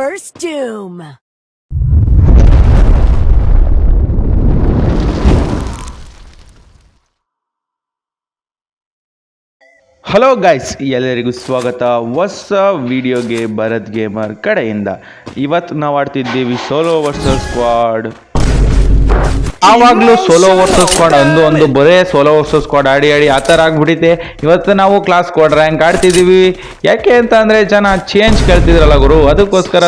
First Doom. Hello guys ಎಲ್ಲರಿಗೂ ಸ್ವಾಗತ. ಹೊಸ ವಿಡಿಯೋಗೆ ಭರತ್ ಗೇಮರ್ ಕಡೆಯಿಂದ. ಇವತ್ತು ನಾವು ಆಡ್ತಿದ್ದೀವಿ ಸೋಲೋ ವರ್ಸಸ್ ಸ್ಕ್ವಾಡ್ ಆವಾಗಲೂ ಸೋಲೋ ವರ್ಸಸ್ ಸ್ಕ್ವಾಡ್ ಒಂದು ಒಂದು ಬರೇ ಸೋಲೋ ವರ್ಸಸ್ ಸ್ಕ್ವಾಡ್ ಆಡಿ ಆಡಿ ಆ ಥರ ಆಗ್ಬಿಟ್ಟಿದೆ. ಇವತ್ತು ನಾವು ಕ್ಲಾಸ್ ಸ್ಕ್ವಾಡ್ ರ್ಯಾಂಕ್ ಆಡ್ತಿದ್ದೀವಿ. ಯಾಕೆ ಅಂತ ಅಂದರೆ ಜನ ಚೇಂಜ್ ಕೇಳ್ತಿದ್ರಲ್ಲ ಗುರು. ಅದಕ್ಕೋಸ್ಕರ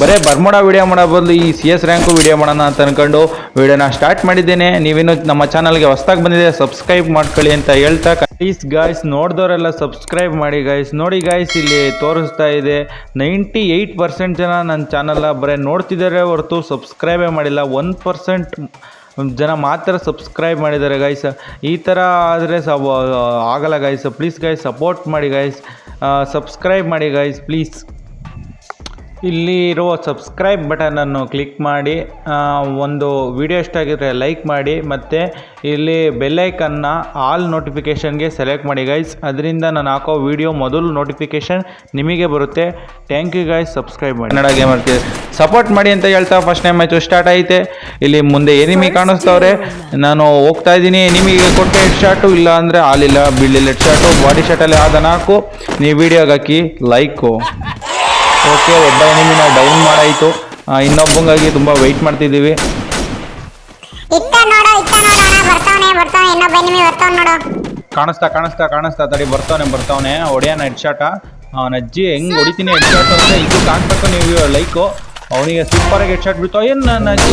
ಬರೇ ಬರ್ಮೋಡ ವಿಡಿಯೋ ಮಾಡೋ ಬದಲು ಈ ಸಿ ಎಸ್ ರ್ಯಾಂಕು ವಿಡಿಯೋ ಮಾಡೋಣ ಅಂತ ಅನ್ಕೊಂಡು ವಿಡಿಯೋನ ಸ್ಟಾರ್ಟ್ ಮಾಡಿದ್ದೇನೆ. ನೀವಿನ್ನು ನಮ್ಮ ಚಾನಲ್ಗೆ ಹೊಸ್ದಾಗಿ ಬಂದಿದೆ ಸಬ್ಸ್ಕ್ರೈಬ್ ಮಾಡ್ಕೊಳ್ಳಿ ಅಂತ ಹೇಳ್ತಾ ಪ್ಲೀಸ್ ಗಾಯ್ಸ್ ನೋಡಿದವರೆಲ್ಲ ಸಬ್ಸ್ಕ್ರೈಬ್ ಮಾಡಿ ಗಾಯ್ಸ್ ನೋಡಿ ಗಾಯ್ಸ್ ಇಲ್ಲಿ ತೋರಿಸ್ತಾ ಇದೆ. ನೈಂಟಿ ಏಯ್ಟ್ ಪರ್ಸೆಂಟ್ ಜನ ನನ್ನ ಚಾನಲ್ನ ಬರೀ ನೋಡ್ತಿದ್ದಾರೆ ಹೊರತು ಸಬ್ಸ್ಕ್ರೈಬೇ ಮಾಡಿಲ್ಲ. ಒನ್ ಪರ್ಸೆಂಟ್ ಜನ ಮಾತ್ರ ಸಬ್ಸ್ಕ್ರೈಬ್ ಮಾಡಿದ್ದಾರೆ ಗೈಸ್ ಈ ಥರ ಆದರೆ ಸಬ್ ಆಗಲ್ಲ ಗೈಸ್ ಪ್ಲೀಸ್ ಗೈಸ್ ಸಪೋರ್ಟ್ ಮಾಡಿ ಗೈಸ್ ಸಬ್ಸ್ಕ್ರೈಬ್ ಮಾಡಿ ಗೈಸ್ ಪ್ಲೀಸ್ ಇಲ್ಲಿ ಇರುವ ಸಬ್ಸ್ಕ್ರೈಬ್ ಬಟನನ್ನು ಕ್ಲಿಕ್ ಮಾಡಿ ಒಂದು ವಿಡಿಯೋ ಇಷ್ಟ ಆಗಿದ್ರೆ ಲೈಕ್ ಮಾಡಿ, ಮತ್ತು ಇಲ್ಲಿ ಬೆಲ್ಲೈಕನ್ನ ಆಲ್ ನೋಟಿಫಿಕೇಷನ್ಗೆ ಸೆಲೆಕ್ಟ್ ಮಾಡಿ ಗೈಸ್ ಅದರಿಂದ ನಾನು ಹಾಕೋ ವಿಡಿಯೋ ಮೊದಲು ನೋಟಿಫಿಕೇಷನ್ ನಿಮಗೆ ಬರುತ್ತೆ. ಥ್ಯಾಂಕ್ ಯು ಗೈಸ್ ಸಬ್ಸ್ಕ್ರೈಬ್ ಮಾಡಿ. ಕನ್ನಡ ಗೇಮ್ ಆಡ್ತೀವಿ ಸಪೋರ್ಟ್ ಮಾಡಿ ಅಂತ ಹೇಳ್ತಾ ಫಸ್ಟ್ ಟೈಮ್ ಮ್ಯಾಚು ಸ್ಟಾರ್ಟ್ ಐತೆ ಇಲ್ಲಿ ಮುಂದೆ ಎನಿಮಿ ಕಾಣಿಸ್ತವ್ರೆ? ನಾನು ಹೋಗ್ತಾ ಇದ್ದೀನಿ. ಎನಿಮಿಗೆ ಕೊಟ್ಟೆ ಹೆಡ್ ಶಾಟು ಇಲ್ಲ ಅಂದರೆ ಆಲಿಲ್ಲ ಬೀಳಿಲ್ಲ ಹೆಡ್ ಶಾಟು ಬಾಡಿ ಶಾಟಲ್ಲಿ ಆದ ನಾಲ್ಕು. ನೀವು ವಿಡಿಯೋಗೆ ಹಾಕಿ ಲೈಕು ಓಕೆ ಒಬ್ಬ ನಾವು ಡೌನ್ ಮಾಡಾಯಿತು. ಇನ್ನೊಬ್ಬಂಗಾಗಿ ತುಂಬಾ ವೆಯ್ಟ್ ಮಾಡ್ತಿದ್ದೀವಿ. ಇತ್ತ ನೋಡು ಇತ್ತ ನೋಡೋಣ ಬರ್ತಾವನೆ ಬರ್ತಾವನೆ ಇನ್ನೊಬ್ಬ ಎನಿಮಿ ಬರ್ತಾವ ನೋಡು. ಕಾಣಿಸ್ತಾ ಕಾಣಿಸ್ತಾ ಕಾಣಿಸ್ತಾ ತಡಿ ಬರ್ತಾವನೆ ಬರ್ತಾವನೆ. ಹೊಡೆಯೋಣ ಹೆಡ್ ಶಾಟ ಅವನ ಅಜ್ಜಿ ಹೆಂಗ್ ಹೊಡಿತೀನಿ ಹೆಡ್ ಶಾಟ್ ಅಂದರೆ ಇದು ಕಾಣ್ಬೇಕು ನೀವು ಲೈಕು ಅವನಿಗೆ ಸೂಪರ್ ಆಗಿ ಹೆಡ್ ಶಾಟ್ ಬಿಡ್ತಾವ ಏನು ನನ್ನ ಅಜ್ಜಿ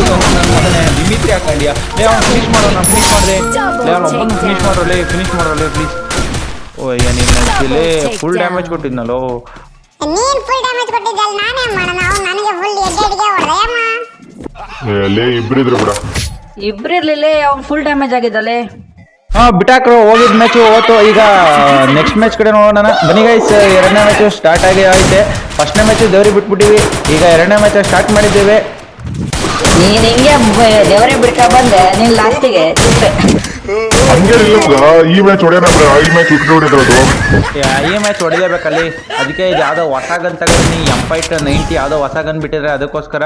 ದಿಮಿತ್ರಿ ಹಾಕೊಂಡಿಯಾ? ಲೇ ಅವ್ನು ಫಿನಿಶ್ ಮಾಡೋಣ ಫಿನಿಶ್ ಮಾಡಿದೆ. ಲೇ ಅವ್ನು ಒಬ್ಬನು ಫಿನಿಶ್ ಮಾಡೋಲ್ಲ ಫಿನಿಶ್ ಮಾಡೋಲ್ಲ ಪ್ಲೀಸ್ ಓ ಈಗ ನಿನ್ನ ಅಜ್ಜಿಲೇ ಫುಲ್ ಡ್ಯಾಮೇಜ್ ಕೊಟ್ಟಿದ್ನಲ್ಲೋ. ನೀನ್ ಫುಲ್ ಡ್ಯಾಮೇಜ್ ಕೊಟ್ಟಿದ್ದಲ್ಲ ನಾನೇ ಮಾಡೋಣ ಅವ್ನು ನನಗೆ ಫುಲ್ ಎಡ್ಡೆಡ್ಗೆ ಹೊಡೆದೆ ಅಮ್ಮ. ಲೇ ಇಬ್ರಿದ್ರು ಬಿಡ. ಇಬ್ರಿರ್ಲಿಲ್ಲ ಅವ್ನು ಫುಲ್ ಡ್ಯಾಮೇಜ್ ಆಗಿದ್ದಲ್ಲೇ ಹಾ ಬಿಟಾಕ್ರು ಹೋಗಿದ್ ಮ್ಯಾಚ್ ಹೋತು. ಈಗ ನೆಕ್ಸ್ಟ್ ಮ್ಯಾಚ್ ಕಡೆ ನೋಡೋಣ. ಬನ್ನಿ ಗೈಸ್ ಎರಡನೇ ಮ್ಯಾಚ್ ಸ್ಟಾರ್ಟ್ ಆಗಿ ಐತೆ ಫಸ್ಟ್ನೇ ಮ್ಯಾಚ್ ದೇವ್ರಿಗೆ ಬಿಟ್ಬಿಟ್ಟಿವಿ. ಈಗ ಎರಡನೇ ಮ್ಯಾಚ್ ಸ್ಟಾರ್ಟ್ ಮಾಡಿದ್ದೇವೆ. ನೀನ್ ಹಿಂಗೆ ದೇವರೇ ಬಿಡ್ಕ ಬಂದೆ. ನೀನ್ ಲಾಸ್ಟಿಗೆ ಹಂಗೇನಿಲ್ಲ ಮಗ ಈ ಮ್ಯಾಚ್ ಹೊಡೆಯೋಣ ಈ ಮ್ಯಾಚ್ ವಿಕೆಟ್ ಹೊಡೆದಿರೋದು ಈ ಮ್ಯಾಚ್ ಹೊಡಿಲೇಬೇಕಲ್ಲಿ ಅದಕ್ಕೆ ಇದು ಯಾವುದೋ ಹೊಸ ಗನ್ ತಗೊಂಡು ಎಂಪೈಟ್ ನೈಂಟಿ ಯಾವುದೋ ಹೊಸ ಗನ್ ಬಿಟ್ಟಿದ್ರೆ ಅದಕ್ಕೋಸ್ಕರ.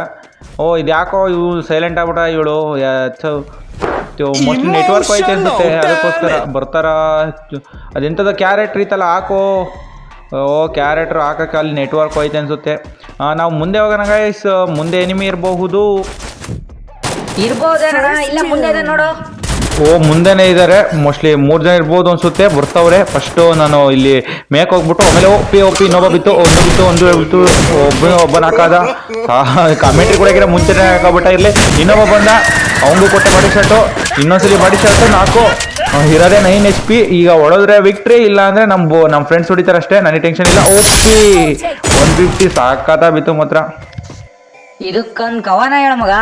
ಓ ಇದು ಯಾಕೋ ಇವು ಸೈಲೆಂಟ್ ಆಗ್ಬಿಟ್ಟ ಇವಳು. ಮೋಸ್ಟ್ಲಿ ನೆಟ್ವರ್ಕ್ ಐತೆ ಅನ್ಸುತ್ತೆ. ಅದಕ್ಕೋಸ್ಕರ ಬರ್ತಾರ? ಅದೆಂಥದ್ದು ಕ್ಯಾರೆಕ್ಟ್ರ್ ಇತ್ತಲ್ಲ ಹಾಕೋ. ಓ ಕ್ಯಾರೆಕ್ಟ್ರ್ ಹಾಕಕ್ಕೆ ಅಲ್ಲಿ ನೆಟ್ವರ್ಕ್ ಹೋಯ್ತು ಅನ್ಸುತ್ತೆ. ಆ, ನಾವು ಮುಂದೆ ಹೋಗೋಣ ಗೈಸ್ ಮುಂದೆ ಎನಿಮಿ ಇರಬಹುದು. ಇರ್ಬೋದೇನ ಇಲ್ಲ ಮುಂದೆ ನೋಡು. ಓ ಮುಂದೆನೇ ಇದ್ದಾರೆ ಮೋಸ್ಟ್ಲಿ ಮೂರು ಜನ ಇರ್ಬೋದು ಅನ್ಸುತ್ತೆ ಬರ್ತಾವ್ರೆ. ಫಸ್ಟು ನಾನು ಇಲ್ಲಿ ಮೇಕ್ ಹೋಗ್ಬಿಟ್ಟು ಆಮೇಲೆ ಒಪ್ಪಿ ಒಪ್ಪಿ ಇನ್ನೊಬ್ಬ ಬಿತ್ತು ಒಂದು ಬಿತ್ತು ಒಂದು ಬಿತ್ತು ಒಬ್ಬ ಒಬ್ಬನ ಹಾಕಾದ. ಕಾಮೆಂಟ್ರಿ ಕೊಡೋಕೆ ಮುಂಚೆನೇ ಹಾಕಬಿಟ್ಟ ಇರಲಿ. ಇನ್ನೊಬ್ಬ ಬಂದ ಅವನಿಗೂ ಕೊಟ್ಟ ಬಾಡಿ ಶಾಟು ಇನ್ನೊಂದ್ಸಲಿ ಬಾಡಿ ಶಾಟು ನಾಲ್ಕು. ಇರೋದೇ ನೈನ್ ಎಚ್ ಪಿ ಈಗ ಹೊಡೆದ್ರೆ ವಿಕ್ಟ್ರಿ ಇಲ್ಲ ಅಂದರೆ ನಮ್ಮ ನಮ್ಮ ಫ್ರೆಂಡ್ಸ್ ಹೊಡಿತಾರೆ ಅಷ್ಟೇ ನನಗೆ ಟೆನ್ಷನ್ ಇಲ್ಲ. ಓಪಿ ಒನ್ ಫಿಫ್ಟಿ ಸಾಕಾತ ಬಿತ್ತು ಮಾತ್ರ. ಇದಕ್ಕನ್ ಕವನ ಹೇಳ ಮಗ.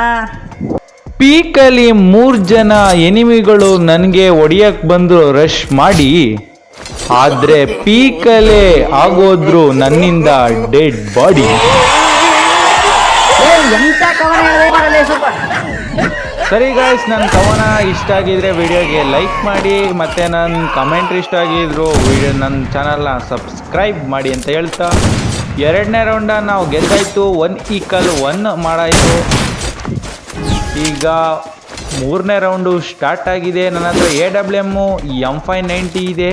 ಪೀಕಲ್ಲಿ ಮೂರು ಜನ ಎನಿಮಿಗಳು ನನಗೆ ಹೊಡಿಯಕ್ ಬಂದು ರಶ್ ಮಾಡಿ. ಆದ್ರೆ ಪೀಕಲ್ಲೇ ಆಗೋದ್ರು ನನ್ನಿಂದ ಡೆಡ್ ಬಾಡಿ. ಸರಿ ಗಾಯ್ಸ್ ನನ್ನ ಕವನ ಇಷ್ಟ ಆಗಿದ್ರೆ ವಿಡಿಯೋಗೆ ಲೈಕ್ ಮಾಡಿ ಮತ್ತೆ ನನ್ನ ಕಮೆಂಟ್ ಇಷ್ಟ ಆಗಿದ್ರು ವಿಡಿಯೋ ನನ್ನ ಚಾನಲ್ನ ಸಬ್ಸ್ಕ್ರೈಬ್ ಮಾಡಿ ಅಂತ ಹೇಳ್ತಾ. ಎರಡನೇ ರೌಂಡ ನಾವು ಗೆದ್ದಾಯ್ತು. One Ilkal one ಮಾಡಾಯಿತು. ಈಗ ಮೂರನೇ ರೌಂಡು ಸ್ಟಾರ್ಟ್ ಆಗಿದೆ. ನನ್ನ ಹತ್ರ A W M M five ninety ಇದೆ.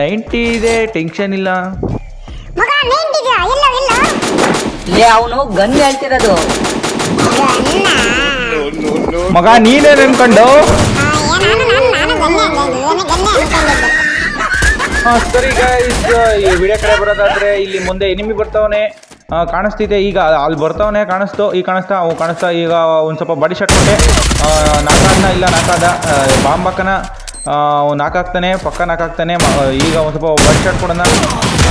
ನೈಂಟಿ ಇದೆ ಟೆನ್ಷನ್ ಇಲ್ಲ. ಲೇ ಅವನು ಗನ್ ಹೇಳ್ತಿರೋದು. ಮಗ ನೀನೇ ಅನ್ಕೊಂಡು ಹಾಂ ಸರಿ ಗೈಸ್ ಈ ವಿಡಿಯೋ ಕಡೆ ಬರೋದಾದ್ರೆ ಇಲ್ಲಿ ಮುಂದೆ ಎನಿಮಿ ಬರ್ತಾವನೆ. ಕಾಣಿಸ್ತಿದೆ. ಈಗ ಅಲ್ಲಿ ಬರ್ತಾವನೆ ಕಾಣಿಸ್ತು. ಈಗ ಕಾಣಿಸ್ತಾ ಅವು ಕಾಣಿಸ್ತಾ ಈಗ ಒಂದು ಸ್ವಲ್ಪ ಬಡಿ ಶಾಟ್ ಕೊಟ್ಟೆ. ನಾಲ್ಕಾದ್ನ ಇಲ್ಲ ನಾಕಾದ ಬಾಂಬ್ ಹಾಕನ ಅವ್ನು ನಾಲ್ಕಾಗ್ತಾನೆ ಪಕ್ಕ ನಾಕಾಕ್ತಾನೆ ಈಗ ಒಂದು ಸ್ವಲ್ಪ ಬಡಿ ಶಾಟ್ ಕೊಡೋಣ.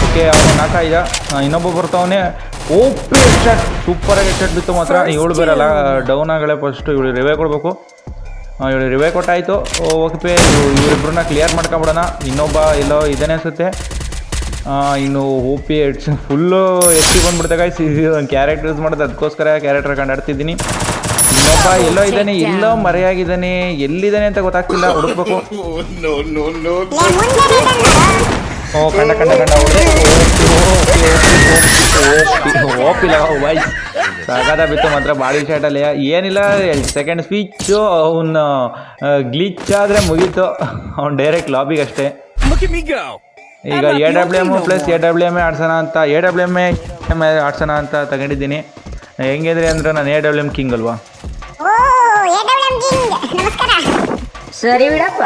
ಓಕೆ ಅವನು ನಾಕ ಈಗ ಇನ್ನೊಬ್ಬ ಬರ್ತಾವನೆ. ಓಪಿ ಹೆಡ್ ಶಾಟ್ ಸೂಪರಾಗಿ ಹೆಡ್ ಶಾಟ್ ಬಿತ್ತು ಮಾತ್ರ. ಇವಳು ಬೇರಲ್ಲ ಡೌನ್ ಆಗಲೇ ಫಸ್ಟು ಇವಳು ರಿವೇ ಕೊಡಬೇಕು. ಇವಳು ರಿವೇ ಕೊಟ್ಟಾಯಿತು. Okay ಇವರಿಬ್ಬರನ್ನ clear ಮಾಡ್ಕೊಂಬಿಡೋಣ. ಇನ್ನೊಬ್ಬ ಎಲ್ಲೋ ಇದೇನೆ ಅನಿಸುತ್ತೆ. ಇನ್ನು ಓ ಪಿ ಎಡ್ಸ್ ಫುಲ್ಲು ಎತ್ತಿ ಬಂದ್ಬಿಡ್ತಾಗ ಗಾಯ್ಸ್ ಕ್ಯಾರೆಕ್ಟರ್ ಯೂಸ್ ಮಾಡೋದು ಅದಕ್ಕೋಸ್ಕರ ಕ್ಯಾರೆಕ್ಟರ್ ಕಂಡಾಡ್ತಿದ್ದೀನಿ ಇನ್ನೊಬ್ಬ ಎಲ್ಲೋ ಇದ್ದಾನೆ ಎಲ್ಲೋ ಮರೆಯಾಗಿದ್ದಾನೆ ಎಲ್ಲಿದ್ದಾನೆ ಅಂತ ಗೊತ್ತಾಗ್ತಿಲ್ಲ ಹುಡುಕ್ಬೇಕು ಓ ಕಂಡ ಕಂಡ ಕಂಡ ಓಪಿಲ್ಲ ವಾಯ್ಸ್ ಸಾಗಾದ ಬಿತ್ತು ಮಾತ್ರ ಬಾಡಿ ಶಾಟಲ್ಲಿ ಏನಿಲ್ಲ ಸೆಕೆಂಡ್ ಸ್ಪೀಚು ಅವನು ಗ್ಲಿಚ್ ಆದರೆ ಮುಗೀತು ಅವ್ನು ಡೈರೆಕ್ಟ್ ಲಾಬಿಗೆ ಅಷ್ಟೇ ಈಗ A W M plus A W M ಆಡ್ಸೋಣ ಅಂತ ಎ ಡಬ್ಲ್ಯೂ ಎಂ ಎಂ ಆಡ್ಸೋಣ ಅಂತ ತಗೊಂಡಿದ್ದೀನಿ. ಹೆಂಗಿದ್ರೆ ಅಂದ್ರೆ ನಾನು ಎ ಡಬ್ಲ್ಯೂ ಎಂ ಕಿಂಗ್ ಅಲ್ವಾ? ಓ ಎ ಕಿಂಗ್ ನಮಸ್ಕಾರ. ಸರಿ ಬಿಡಪ್ಪ.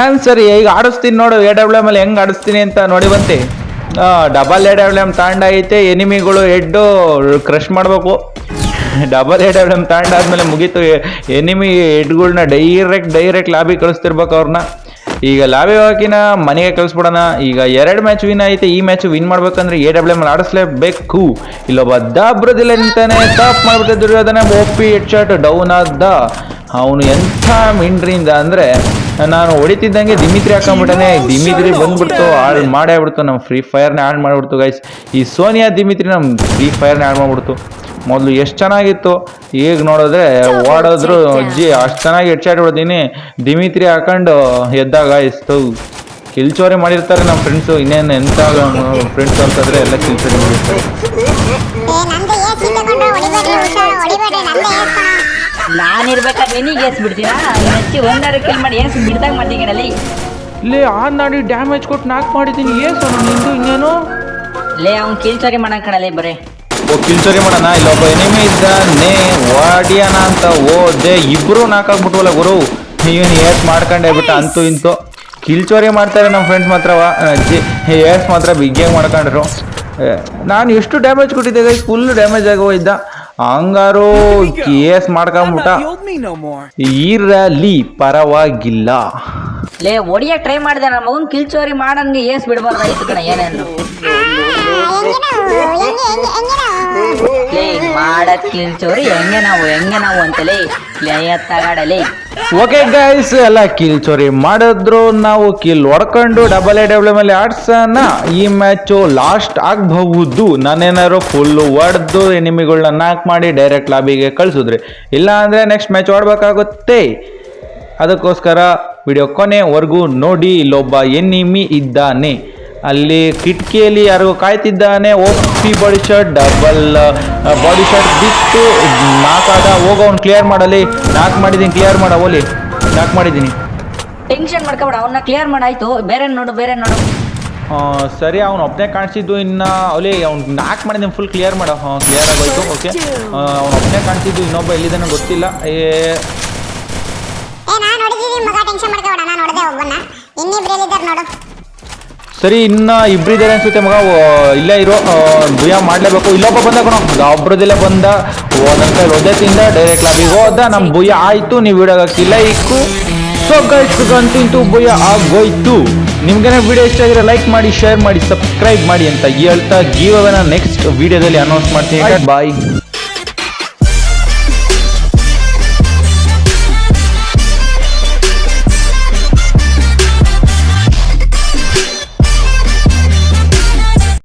ಏನ್ ಸರಿ ಈಗ ಆಡಿಸ್ತೀನಿ ನೋಡು ಎ ಡಬ್ಲ್ಯೂ ಎಂ ಅಲ್ಲಿ ಹೆಂಗ್ ಆಡಿಸ್ತೀನಿ ಅಂತ ನೋಡಿ ಬಂತೆ. ಡಬಲ್ ಎ ಡಬ್ಲ್ಯೂ ಎಂ ತಾಂಡ ಐತೆ ಎನಿಮಿಗಳು ಹೆಡ್ಡು ಕ್ರಶ್ ಮಾಡಬೇಕು. ಡಬಲ್ ಎ ಡಬ್ಲ್ಯೂ ಎಂ ತಾಂಡ ಆದ್ಮೇಲೆ ಮುಗೀತು ಎನಿಮಿ ಹೆಡ್ಗಳ್ನ ಡೈರೆಕ್ಟ್ ಡೈರೆಕ್ಟ್ ಲಾಬಿ ಕಳಿಸ್ತಿರ್ಬೇಕು ಅವ್ರನ್ನ ಈಗ ಲಾವೆ ಹಾಕಿನ ಮನೆಗೆ ಕಳಿಸ್ಬಿಡೋಣ. ಈಗ ಎರಡು ಮ್ಯಾಚ್ ವಿನ್ ಐತೆ, ಈ ಮ್ಯಾಚ್ ವಿನ್ ಮಾಡ್ಬೇಕಂದ್ರೆ ಎ ಡಬ್ಲ್ಯೂ ಎಂ ಆಡಿಸ್ಲೇಬೇಕು. ಇಲ್ಲೊಬ್ಬ ದಾಬ್ರದಿಲ್ಲ ನಿಂತಾನೆ ಟಾಪ್ ಮಾಡಿಬಿಟ್ಟೆ ದುರ್ಯೋಧನ ಒಪ್ಪಿ ಹೆಡ್ ಶಾಟ್ ಡೌನ್ ಆದ. ಅವನು ಎಂಥ ಮಿಂಡ್ರಿಂದ ಅಂದರೆ, ನಾನು ಹೊಡಿತಿದ್ದಂಗೆ ದಿಮಿತ್ರಿ ಹಾಕೊಂಡ್ಬಿಟ್ಟನೆ ದಿಮಿತ್ರಿ ಬಂದ್ಬಿಡ್ತು, ಹಾಳು ಮಾಡೇ ಬಿಡ್ತು ನಮ್ಮ ಫ್ರೀ ಫೈರ್ನ ಆಡ್ ಮಾಡಿಬಿಡ್ತು ಗೈಸ್ ಈ ಸೋನಿಯಾ, ದಿಮಿತ್ರಿ ನಮ್ಮ ಫ್ರೀ ಫೈರ್ನೇ ಆಡ್ ಮಾಡ್ಬಿಡ್ತು. ಮೊದಲು ಎಷ್ಟು ಚೆನ್ನಾಗಿತ್ತು? ಈಗ ನೋಡಿದ್ರೆ ಓಡೋದ್ರು ಅಜ್ಜಿ ಅಷ್ಟು ಚೆನ್ನಾಗಿ ಹೆಡ್ಶಾಟ್ ಹೊಡ್ದೀನಿ ದಿಮಿತ್ರಿ ಹಾಕೊಂಡು ಎದ್ದಾಗ ಇಸ್ತು ಕಿಲ್ಚೋರಿ ಮಾಡಿರ್ತಾರೆ ನಮ್ಮ ಫ್ರೆಂಡ್ಸು ಇನ್ನೇನು ಎಂಥ ಫ್ರೆಂಡ್ಸ್ ಅಂತಂದರೆ ಎಲ್ಲ ಕಿಲ್ಚೋರಿ ಮಾಡಿರ್ತಾರೆ. ಏ ನಂದು ಏಸ್ ತಗೊಂಡು ಹೊಡಿಬೇಡ್ರಿ ಹುಷಾರು ಹೊಡಿಬೇಡ್ರಿ ನಂದೇ ಏಸ್ ನಾನು ಇರ್ಬೇಕಾದ್ರೆ ನಿನಗೆ ಏಸ್ ಬಿಡ್ತೀರಾ ಹೆಚ್ಚಿ ಒಂದಾರು ಕಿಲ್ ಮಾಡಿ ಏಸ್ ಬಿಡ್ದಾಗ ಮಾಡ್ತೀನಿ ಇಲ್ಲಿ ಆನ್ ನಾಡಿ ಡ್ಯಾಮೇಜ್ ಕೊಟ್ಟು ನಾಕ್ ಮಾಡಿದ್ದೀನಿ. ಏನು ನಿಂದು ಇನ್ನೇನು? ಲೇ ಅವ್ನು ಕಿಲ್ ಚೋರಿ ಮಾಡಕ್ ಕಣಲೇ ಬರೇ. ಕಿಲ್ಚೋರಿ ಮಾಡೋಣ ಇಲ್ಲೊಬ್ಬ ಎನಿಮಿ ನೇ ವಾಡಿಯಾನ ಅಂತ ಓದೆ ಇಬ್ರು ನಾಕಾಕ್ಬಿಟ್ವಲ್ಲ ಗುರು. ನೀವೇನು ಏಸ್ ಮಾಡ್ಕೊಂಡೆ ಬಿಟ್ಟ ಅಂತೂ ಇಂತು. ಕಿಲ್ಚೋರಿ ಮಾಡ್ತಾರೆ ನಮ್ಮ ಫ್ರೆಂಡ್ಸ್ ಮಾತ್ರ ಅಜ್ಜಿ ಏಸ್ ಮಾತ್ರ ಬಿಗ್ಗಿಯಾಗಿ ಮಾಡ್ಕೊಂಡ್ರು. ಏ, ನಾನು ಎಷ್ಟು ಡ್ಯಾಮೇಜ್ ಕೊಟ್ಟಿದ್ದೆ ಫುಲ್ ಡ್ಯಾಮೇಜ್ ಆಗೋ ಇದ್ದ ಹಂಗಾರು ಕೇಸ್ ಮಾಡ್ಕೊಂಬಿಟ್ಟ. ಇರಲಿ ಪರವಾಗಿಲ್ಲ. ಲೇ ಒಡಿಯ ಟ್ರೈ ಮಾಡಿದೆ ನಮ್ಮ ಮಗನ್ ಕಿಲ್ಚೋರಿ ಮಾಡಂಗೆ ಏಸ್ ಬಿಡ್ಬಾರ್ದಾಯ್ತು ಕಣ ಏನೇನು. ಹೆಂಗೆ ನಾವು ಹೆಂಗೆ ಹೆಂಗೆ ಹೆಂಗೆ ಲೇ ಮಾಡದ್ ಕಿಲ್ ಚೋರಿ, ಹೆಂಗೆ ನಾವು ಹೆಂಗೆ ನಾವು ಅಂತಲೇ ಲೇ ತಗಾಡಲೇ. ಓಕೆ ಗೈಸ್ ಎಲ್ಲ ಕಿಲ್ ಚೋರಿ ಮಾಡಿದ್ರು. ನಾವು ಕಿಲ್ ಹೊಡ್ಕೊಂಡು ಡಬಲ್ ಎ ಡಬ್ಲ್ಯೂ ಮೇಲೆ ಆಡ್ಸೋಣ. ಈ ಮ್ಯಾಚು ಲಾಸ್ಟ್ ಆಗಬಹುದು. ನಾನೇನಾದ್ರು ಫುಲ್ ಹೊಡೆದು ಎನಿಮಿಗಳನ್ನ ನಾಕ್ ಮಾಡಿ ಡೈರೆಕ್ಟ್ ಲಾಬಿಗೆ ಕಳಿಸಿದ್ರಿ. ಇಲ್ಲ ಅಂದರೆ ನೆಕ್ಸ್ಟ್ ಮ್ಯಾಚ್ ಆಡಬೇಕಾಗುತ್ತೆ. ಅದಕ್ಕೋಸ್ಕರ ವಿಡಿಯೋ ಕೊನೆವರೆಗೂ ನೋಡಿ. ಇಲ್ಲೊಬ್ಬ ಎನಿಮಿ ಇದ್ದಾನೆ. ಅಲ್ಲಿ ಕಿಟಕಿಯಲ್ಲಿ ಯಾರಿಗೂ ಕಾಯ್ತಿದ್ದಾನೆ. OP body shot double body shot ಬಿತ್ತು ನಾಕಾದ ಹೋಗೋ ಅವ್ನು ಕ್ಲಿಯರ್ ಮಾಡಲಿ. ನಾಕ್ ಮಾಡಿದ್ದೀನಿ ಕ್ಲಿಯರ್ ಮಾಡ ಓಲಿ ನಾಕ್ ಮಾಡಿದ್ದೀನಿ ಟೆನ್ಷನ್ ಮಾಡ್ಕೊಬೇಡ ಅವನ್ನ ಕ್ಲಿಯರ್ ಮಾಡಾಯ್ತು ಬೇರೆ ನೋಡು ಬೇರೆ ನೋಡು. ಸರಿ ಅವ್ನು ಒಬ್ಬನೇ ಕಾಣಿಸಿದ್ದು ಇನ್ನು ಅವಲಿ ಅವ್ನು ನಾಕ್ ಮಾಡಿದ್ದೀನಿ ಫುಲ್ ಕ್ಲಿಯರ್ ಮಾಡ. ಹಾಂ ಕ್ಲಿಯರ್ ಆಗೋಯ್ತು ಓಕೆ ಅವ್ನು ಒಬ್ಬನೇ ಕಾಣಿಸಿದ್ದು ಇನ್ನೊಬ್ಬ ಎಲ್ಲಿದ್ದಾನೆ ಗೊತ್ತಿಲ್ಲ. ಏ ಏ ನಾನು ಮಗ ಟೆನ್ಷನ್ ಮಾಡ್ಕೋಬೇಡ ನಾನು ನೋಡಿದೆ ಒಬ್ಬನ್ನ ಇನ್ನಿಬ್ರು ಎಲ್ಲಿದ್ದಾರೆ ನೋಡು. ಸರಿ ಇನ್ನ ಇಬ್ಬರಿದ್ದಾರೆ ಅನ್ಸುತ್ತೆ ಮಗ. ಇಲ್ಲ ಇಲ್ಲೇ ಇರೋ ಭಯ ಮಾಡಲೇಬೇಕು. ಇಲ್ಲೊಬ್ಬ ಬಂದ ಕಣೋ. ಒಬ್ರದಲ್ಲೇ ಬಂದ. ಕೈ ಒದ್ದೆ ತಿಂದ ಡೈರೆಕ್ಟ್ ಲಾಬಿಗೆ ಹೋದ. ನಮ್ ಭಯ ಆಯ್ತು ನೀವು ವಿಡಿಯೋ ಹಾಕಿಲ್ಲ ಇಕ್ಕು ಸೊ ಗೈಸ್ಗಂತೂ ಇಂತೂ ಭಯ ಆಗೋಯ್ತು. ನಿಮ್ಗೆ ವಿಡಿಯೋ ಇಷ್ಟ ಆಗಿರೋ ಲೈಕ್ ಮಾಡಿ ಶೇರ್ ಮಾಡಿ ಸಬ್ಸ್ಕ್ರೈಬ್ ಮಾಡಿ ಅಂತ ಹೇಳ್ತಾ ಜೀವವನ್ನ ನೆಕ್ಸ್ಟ್ ವಿಡಿಯೋದಲ್ಲಿ ಅನೌನ್ಸ್ ಮಾಡ್ತೀನಿ ಬಾಯ್